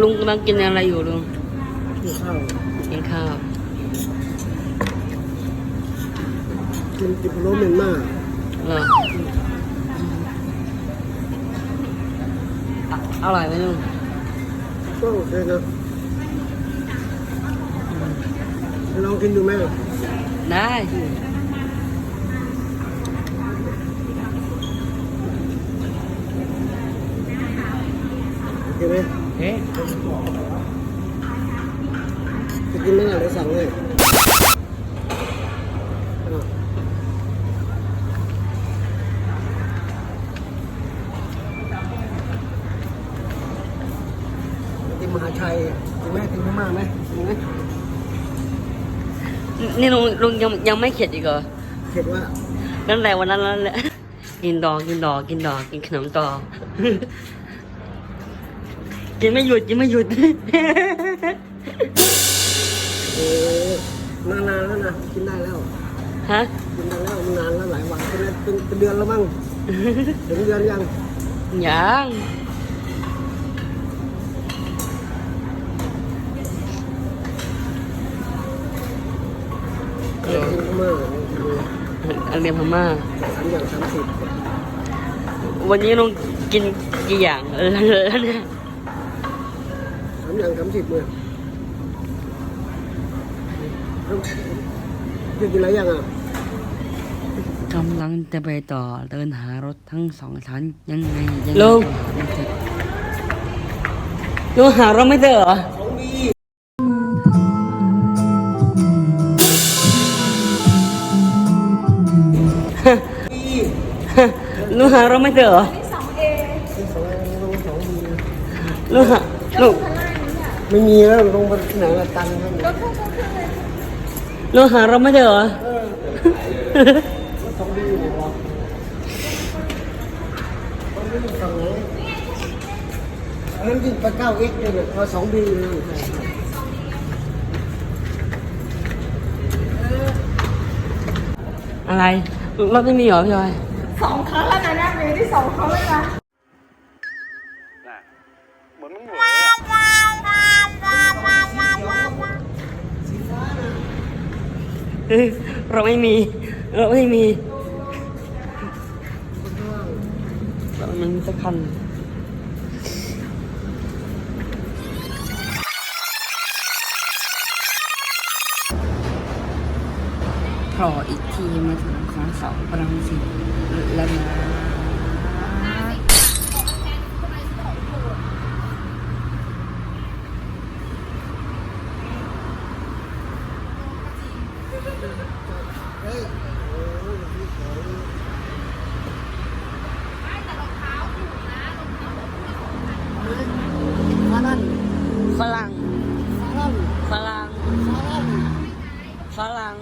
ลุงกำลังกินอะไรอยู่ลุงกินข้าวกินข้าวกินติบโรเหม็นมากเหรออะอร่อยไหมลุงก็โอเคนะลองกินดูไหมได้สิโอเคไหม เอ๊ะจะกินไหมล่ะเดี๋ยวสั่งเลยอะกินมหาชัยกินไหมกินพม่าไหมกินไหมนี่ลุงลุงยังยังไม่เข็ดอีกเหรอเห็นว่านั่นแหละวันนั้นนั่นแหละกินดอกกินดอกกินดอกกินขนมต่อ กินไม่หยุดกินไม่หยุดโอ้นานๆแล้วนะกินได้แล้วฮะกินได้แล้วมันนานแล้วหลายวันเป็นเป็นเป็นเดือนแล้วมั้งถึงเดือนยังยังเออกินพม่าอันเรียนพม่าสามอย่างสามสิบวันนี้ลุงกินกี่อย่างเออแล้วเนี่ยสามอย่างสามสิบเนี่ยจะกินอะไรยังอะกำลังจะไปต่อเดินหารถทั้งสองชั้นยังไงยังลุงลุงหารถไม่เจอเหรอของดีดีลุงหารถไม่เจอเหรอที่สองอันนี้ลงสองดีลุงหาลุง ไม่มีแล้วลงไปที่ไหนละตันนั่นลุงหารถไม่เจอเหรอ เออแล้วสองดีอยู่ไหนวะสองดีอยู่ฝั่งไหนอันนั้นยิ่งไปเก้าเอ็กซ์เลยเนี่ยพอสองดีเลย อะไรรถไม่มีเหรอพี่จอย สองครั้งแล้วนะเนี่ยเวที่สองครั้งแล้วนะ เราไม่มี เราไม่มีเรามันสักคันพออีกทีมาถึงของสองพลังสิแล้วนะฝรั่งฝรั่งฝรั่งฝ รั่ง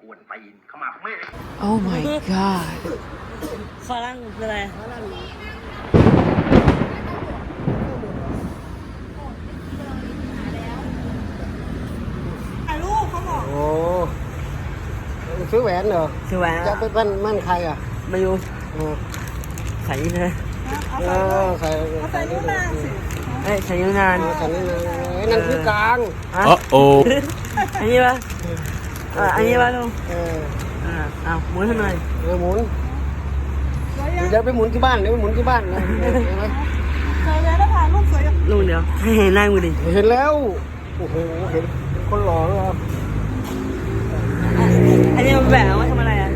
กวนตีนเข้ามาไม่ Oh my god ฝรั่งคืออะไรถ่ายรูปเขาบอก โอ้ซื้อแหวนเหรอคือแหวนจะไปมั่นมั่นใครอะมาอยู่เออใส่เลยเออใส่เอาใส่นิ้วนางสิ เอ้ยใส่นิ้วนานเออใส่นี่นะไอ้นั่นคือกลางอะโอ้อันนี้ปะอะอันนี้ปะลุงเอออ่าอ้าวหมุนให้หน่อยเออหมุนสวยยังเดี๋ยวไปหมุนที่บ้านเดี๋ยวไปหมุนที่บ้านนะเห็นไหมสวยแล้วถ่ายรูปสวยยังลุงเดี๋ยวให้เห็นหน้ากูดิเห็นแล้วโอ้โหเห็นคนหล่อแล้วเหรออันนี้มันแหวนเอาไว้ทำอะไรอะ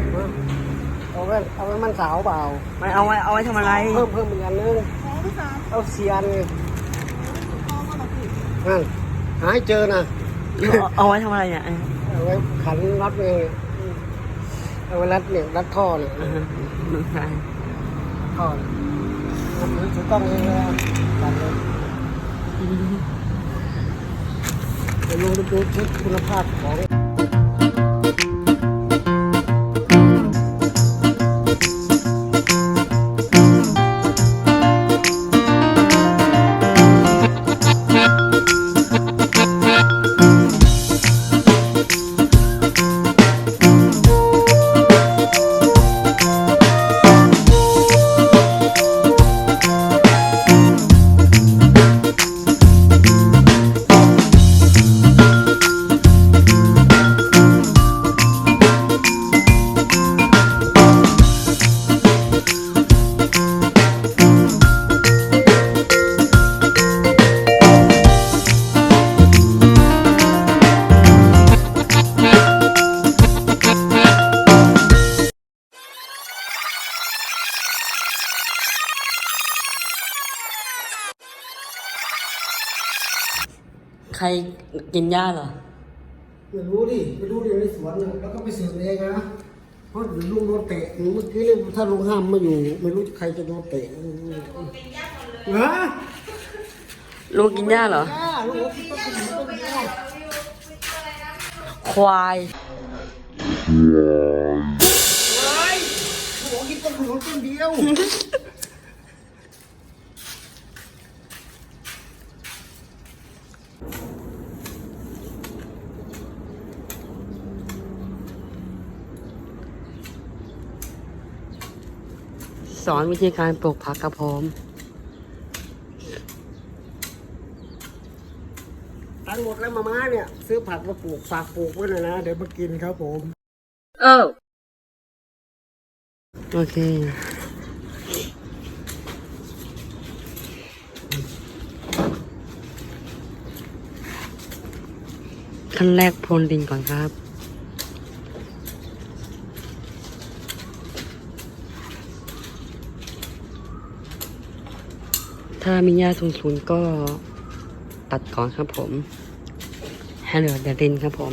เอาไว้เอาไว้มันสาวเปล่า มันเอาไว้เอาไว้ทำอะไร เพิ่มเพิ่มอีกอันนึงสองหรือสามเอาเซียนไงทองมาหรอพี่ นั่นหาให้เจอนะเอาเอาไว้ทำอะไรเนี่ยเอาไว้ขันรัดเองเอาไว้รัดเนี่ยรัดท่อเนี่ยอ่าฮะลุงใส่ท่อเนี่ยถือถือกล้องเองเลยตัดเลยเดี๋ยวลงดูดูเช็คคุณภาพของ รกินหญ้าเหรอ ไม่รู้ดิไปดูดิในสวนน่ะแล้วก็ไปสืบเองนะเพราะเดี๋ยวลุงโดนเตะเมื่อกี้เนี่ยถ้าลุงห้ามไม่อยู่ ไม่รู้ใครจะโดนเตะฮะลุงกินหญ้าเหรอ ย่าลุงบอกต้องกินต้นหญ้าควายว้ายเขาบอกกินต้นหอมต้นเดียว สอนวิธีการปลูกผักกระผมตังค์หมดแล้วมาม่าเนี่ย ซื้อผักมาปลูกฝากปลูกไว้หน่อยนะ เดี๋ยวมากินครับผมเออโอเค ขั้นแรกพรวนดินก่อนครับ ถ้ามีหญ้าสูงๆก็ตัดก่อนครับผมให้เหลือแต่ดินครับผม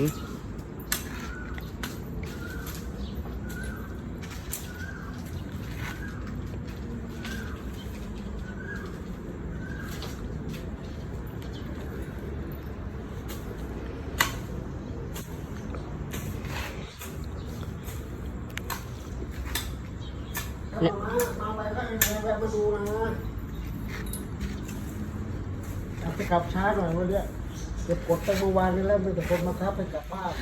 มามาไปก็ยั งไงแวะกลับไปกลับช้าหน่อยวันเนี้ยเก็บกดตั้งเมื่อวานนี้แล้วมีแต่คนมาทับไปกลับบ้าน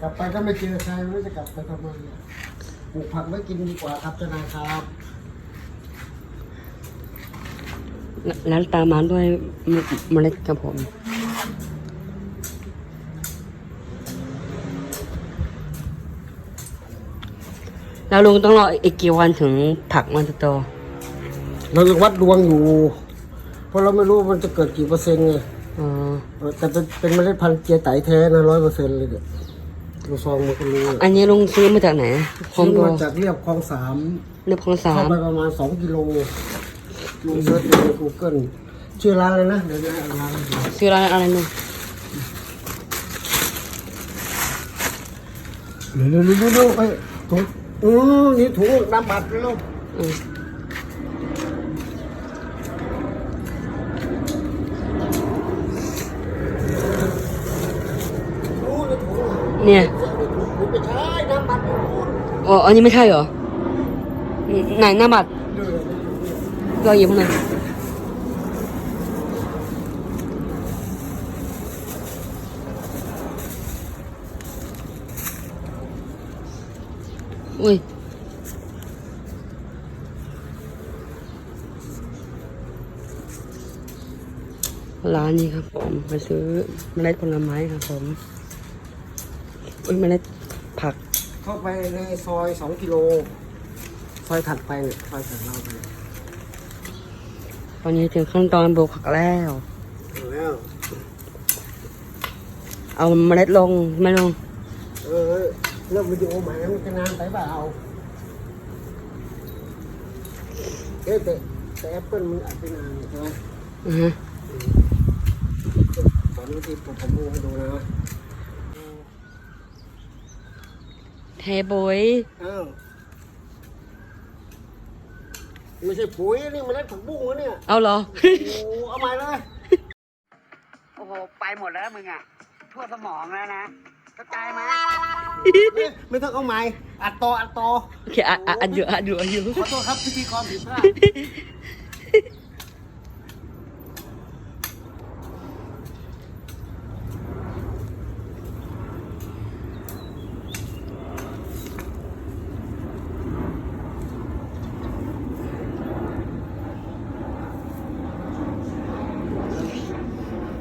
กลับไปก็ไม่เจอใครไม่รู้จะกลับไปทำไมเนี่ยปลูกผักไว้กินดีกว่าครับเจ้านายครับแล้วตามมาด้วยเมล็ดครับผมแล้วลุงต้องรออีกกี่วันถึงผักมันจะโตเรายังวัดดวงอยู่ เพราะเราไม่รู้มันจะเกิดกี่เปอร์เซ็นต์ไงอ๋อเออแต่เป็นเป็นเมล็ดพันธุ์เจียไตแท้นะร้อยเปอร์เซ็นต์เลยเด็ดดูซองมันก็รู้อะอันนี้ลุงซื้อมาจากไหนคอมซื้อโบมาจากเรียบคลองสามเรียบของสาเข้ามไปประมาณสองกิโลลุงเซิร์ชดูใน Google ชื่อร้านเลยนะเดี๋ยวนะร้านซื้อร้านอะไรลุงเดี๋ยวเดี๋ยวเดี๋ยวเดี๋ยวไปถุงอือนี่ถุงน้ำบัตรเลยลูก อืม รู้เลยถุง เนี่ยถุงไปใช้น้ำบัตรอยู่นู่นอ๋ออันนี้ไม่ใช่เหรออืมไหนหน้าบัตรเดี๋ยวเดี๋ยวเดี๋ยวเราหยิบมาหน่อยอุ้ยร้านนี้ครับผม ไปซื้อเมล็ดผลไม้ครับผม อุ้ยเมล็ดผัก เข้าไปในซอยสองกิโล ซอยถัดไปเนี่ยซอยถัดเราไปเนี่ยตอนนี้ถึงขั้นตอนปลูกผักแล้วถึงแล้ว เอาเมล็ดลงไม่ลง เออเริ่มวิดีโอใหม่แล้วมันจะนานไปเปล่าเอ๊ะแต่แต่แอปเปิลมันอัดไปนานใช่ไหมอือฮะสอนวิธีปลูกผมดูให้ดูนะ เทปุ๋ยอ้าวไม่ใช่ปุ๋ยนี่มันเล็ดผักบุ้งวะเนี่ยเอาเหรอ โอ้เอาใหม่เลย โอ้โห ไปหมดแล้วมึงอะ ทั่วสมองแล้วนะเข้าใจไหมไม่ต้องเอาใหม่อัดต่ออัดต่อโอเคอะอะอันอยู่อันอยู่อันอยู่ขอโทษครับพิธีกรผิดพลาด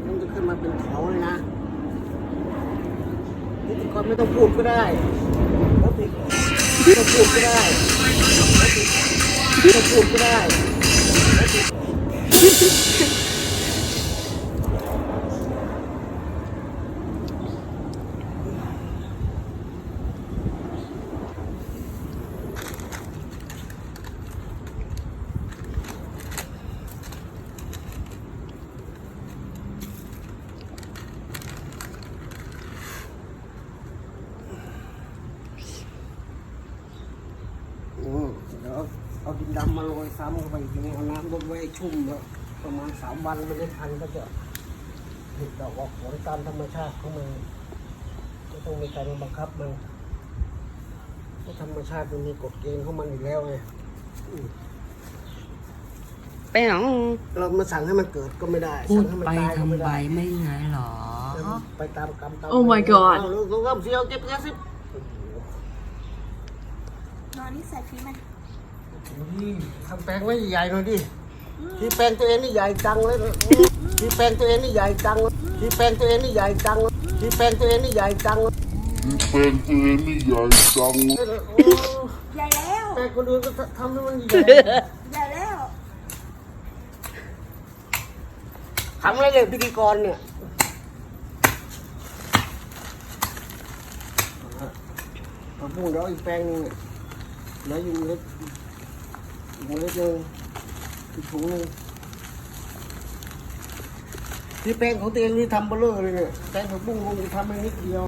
มันจะขึ้นมาเป็นเขาเลยนะพิธีกรไม่ ต้องพูดก็ได้แล้วผิดไม่ต้องพูดก็ได้ไม่ต้องพูดก็ได้แล้วผิดำ มาโรยซ้ำเข้าไปทีนี้เอาน้ำลดไว้ให้ชุ่มแล้วประมาณสามวันเมล็ดพันธุ์ก็จะผลิดอกออกผลตามธรรมชาติของมันไม่ต้องมีการบังคับมันเพราะธรรมชาติมันมีกฎเกณฑ์ของมันอยู่แล้วไงอืมไปหนองเรามาสั่งให้มันเกิดก็ไม่ได้พูดสั่งให้มันไปตายก็ทำไม่ใบได้ไม่ไงหรอ ไปตามกรรมตาม Oh my god เอาลูกลูกเสียวเก็บเงินสิ นอนนี่ใส่ฟรีไหมนี่ ทำแปลงไว้ใหญ่ๆหน่อยดิที่แปลงตัวเองนี่ใหญ่จังเลยนะที่แปลงตัวเองนี่ใหญ่จังเลยที่แปลงตัวเองนี่ใหญ่จังเลยที่แปลงตัวเองนี่ใหญ่จังเลยเป็นตัวเองนี่ใหญ่จังโอ้ใหญ่แล้วแปลงคนอื่นก็ทำให้มันใหญ่ใหญ่แล้วทำอะไรเนี่ยพิธีกรเนี่ยมาพูดเดี๋ยวอีกแปลงหนึงเนี่ยแล้วอยู่เล็ก อีกเล็กหนึงอีกถุงหนึงที่แปลงของตัวเองนี่ทำเบลเลอร์เลยเนี่ยแปลงของปุ้งคงทำไมานิดเดียว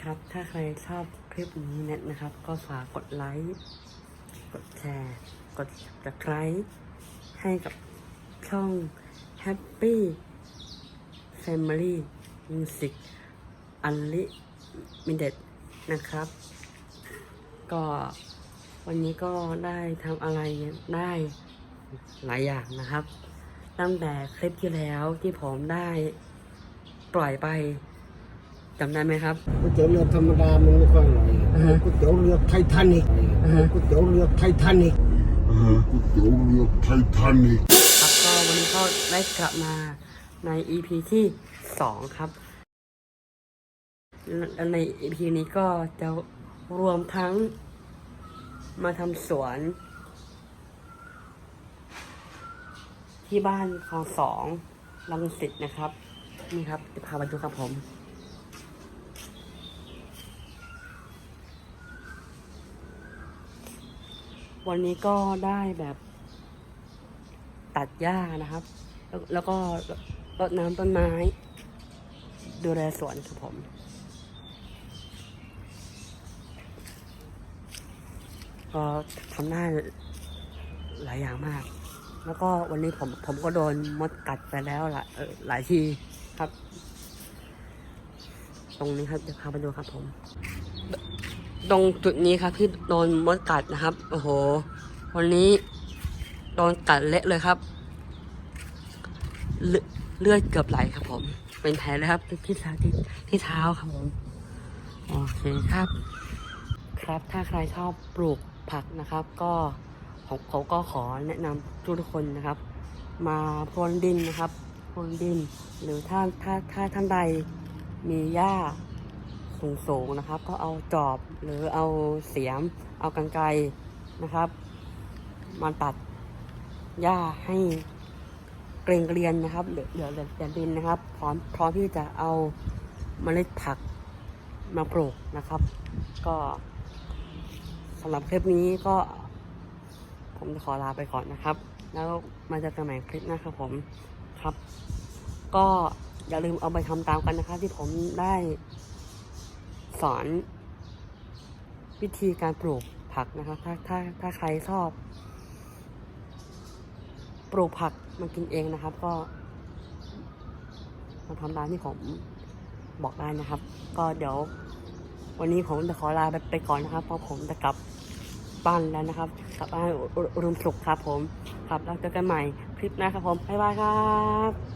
ครับ ถ้าใครชอบคลิปนี้เน็ตนะครับ ก็ฝากกดไลค์ กดแชร์ กด subscribe ให้กับ ช่อง Happy Family Music Unlimited นะครับ ก็วันนี้ก็ได้ทำอะไรได้หลายอย่างนะครับ ตั้งแต่คลิปที่แล้วที่ผมได้ปล่อยไปจำได้ไหมครับก๋วยเตี๋ยวเรือธรรมดามันไม่ค่อยอร่อยอ่าฮะก๋วยเตี๋ยวเรือไททานิกอ่าฮะก๋วยเตี๋ยวเรือไททานิกก๋วยเตี๋ยวเรือไททานิกครับก็วันนี้ก็ ได้กลับมาใน EP ที่สองครับ ใน EP นี้ก็จะรวมทั้งมาทำสวน ที่บ้านคลองสองลังสิตนะครับ นี่ครับ จะพาไปดูครับผมวันนี้ก็ได้แบบตัดหญ้านะครับ แล้วก็รดน้ำต้นไม้ ดูแลสวนครับผมก็ทำได้หลายอย่างมาก แล้วก็วันนี้ผมผมก็โดนมดกัดไปแล้วหลายหลายทีครับ ตรงนี้ครับเดี๋ยวพาไปดูครับผม ตรงจุดนี้ครับที่โดนมดกัดนะครับ โอ้โห วันนี้โดนกัดเละเลยครับ เลือเลือดเกือบไหลครับผม เป็นแผลเลยครับที่เท้าที่ที่เท้าครับผม โอเคครับ ครับถ้าใครชอบปลูกผักนะครับ ก็ผมผมก็ขอแนะนำทุกทุกคนนะครับ มาพรวนดินนะครับพรวนดิน หรือถ้าถ้าถ้าท่านใดมีหญ้าสูงสูงนะครับ ก็เอาจอบหรือเอาเสียม เอากันไกรนะครับ มาตัดหญ้าให้ เกรงเกรียนนะครับ เหลือเหลือเหลือแต่ดินนะครับ พร้อมพร้อมที่จะเอาเมล็ดผักมาปลูกนะครับ ก็สำหรับคลิปนี้ก็ ผมจะขอลาไปก่อนนะครับ แล้วมาเจอกันใหม่คลิปหนะครับผมครับ ก็อย่าลืมเอาไปทำตามกันนะครับ ที่ผมได้สอน วิธีการปลูกผักนะครับ ถ้าถ้าถ้าใครชอบ ปลูกผัก มากินเองนะครับก็มาทำร้านที่ผมบอกได้นะครับ ก็เดี๋ยว วันนี้ผมจะขอลาไปไปก่อนนะครับ เพราะผมจะกลับบ้านแล้วนะครับกลับบ้านอุอุรุมสุขครับผมครับแล้วเจอกันใหม่คลิปหน้าครับผมบ๊ายบายครับ